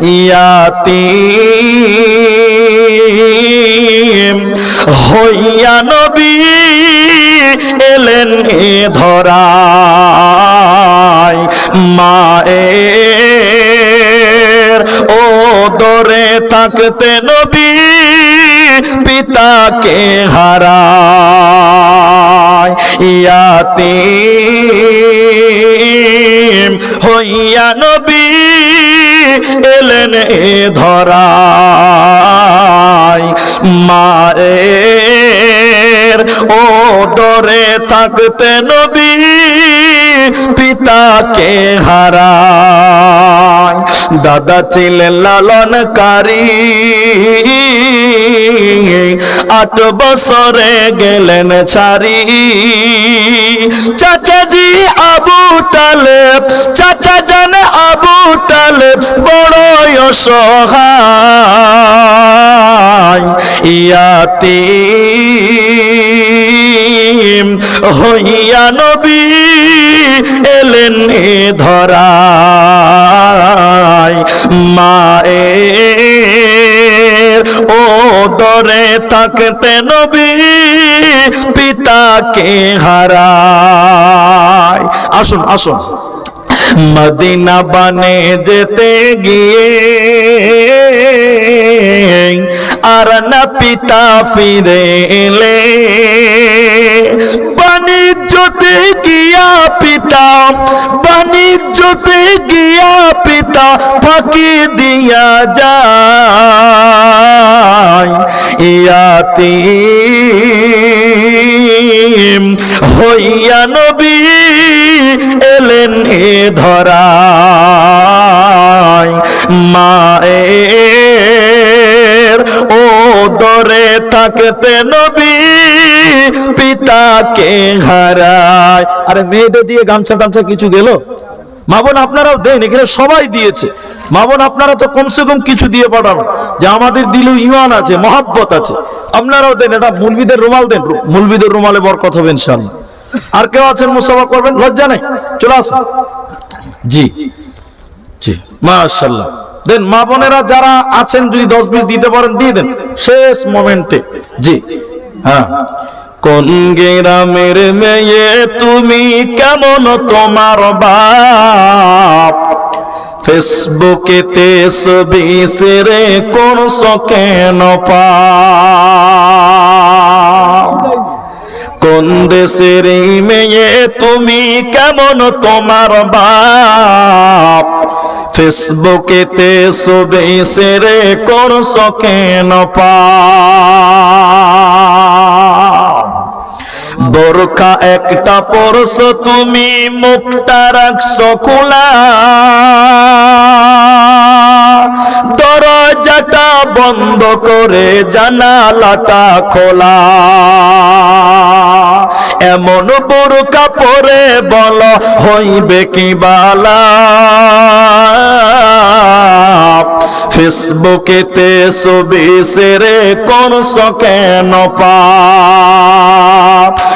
ইয়াতি হইয়া নবী এলেন এ ধরায় মায়ের ও দরে থাকতে নবী পিতাকে হারায় ইয়াতি হইয়া নবী এলেন এ ধরায় মায়ের ও দরে থাকতে নবী, পিতাকে হারায় দাদা ছিলেন লালনকারী। আট বছরে গেলেন ছাড়ি। চাচাজি আবু তালেব, চাচা জান আবু তালেব বড় অসহায়। ইয়াতি হইয়া নবী এলেন ধরায়। মায়ের ও দরে থাকতে নবী, পিতাকে হারায়। আসুন আসুন। মদিনা বানে যেতে গিয়ে আর না পিতা ফিরে এলে। বাণিজ্যতে গিয়া পিতা, বাণিজ্যতে গিয়া পিতা ফাঁকি দিয়া যায়। ইয়াতি হইয়া নবী এলেন এ ধরায় মায়ের ও দরে থাকতে নবী পিতাকে হারায়। আরে মেয়েদের দিয়ে গামছা টামছা কিছু গেল? মা বোন আপনারাও দেন, এখানে সবাই দিয়েছে। মা বোন আপনারা তো কমসে কম কিছু দিয়ে পাঠানো। যে আমাদের দিলেও ইমান আছে, মহাব্বত আছে। আপনারাও দেন, এটা মুলবিদের রুমাল দেন। মুলবিদের রুমালে বরকত হবে ইনশাআল্লাহ। আর কেউ আছেন মুসাফা করবেন? লজ্জা নেই। চলে আসেন। জি। জি মাশাল্লাহ দেন, মা বোনেরা যারা আছেন, যদি দশ বিশ দিতে পারেন, দিয়ে দেন। শেষ মোমেন্টে। জি হ্যাঁ। কোন গ্রামের মেয়ে তুমি কেমন তোমার বাপ? ফেসবুকেতে ছবি সেরে কোন কেন কোন দেশের মেয়ে তুমি কেমন তোমার বাপ? ফেসবুকেতে ছবি সেরে করছ কেন পা বোরখা একটা পরশ তুমি মুখটা রাখছো খোলা। দরজাটা বন্ধ করে জানালাটা খোলা। এমন বোরকা পরে বল হইবে কি বালা। ফেসবুকেতে ছবি সেরে করছ কেন পাপ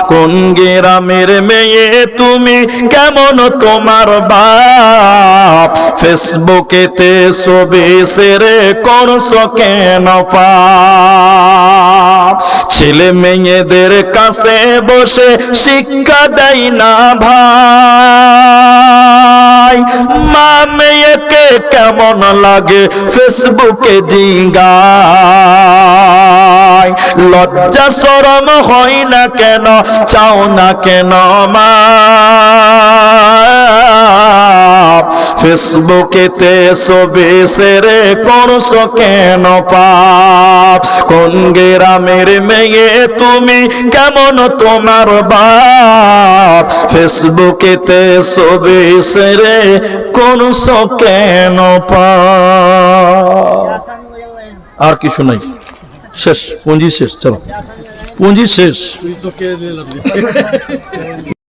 কোন গ্রামের মেয়ে তুমি? কেমন তোমার বাপ? ফেসবুকেতে ছবি সেরে কোন কেন পাপ? ছেলে মেয়েদের কাছে বসে শিক্ষা দেয় না ভাই। মা মেয়েকে কেমন লাগে? ফেসবুকে জিঙ্গায়। লজ্জা সরম হয় না কেন? চাও না কেন মা? ফেসবুকেতে ছবি সেরে করছ কেন পাপ? কোন গ্রামের মেয়ে তুমি? কেমন তোমার বাপ? ফেসবুকেতে ছবি সেরে করছ কেন পাপ? আর কিছু নাই। শেষ পুঁজি শেষ চলো। পুঁজি শেষ।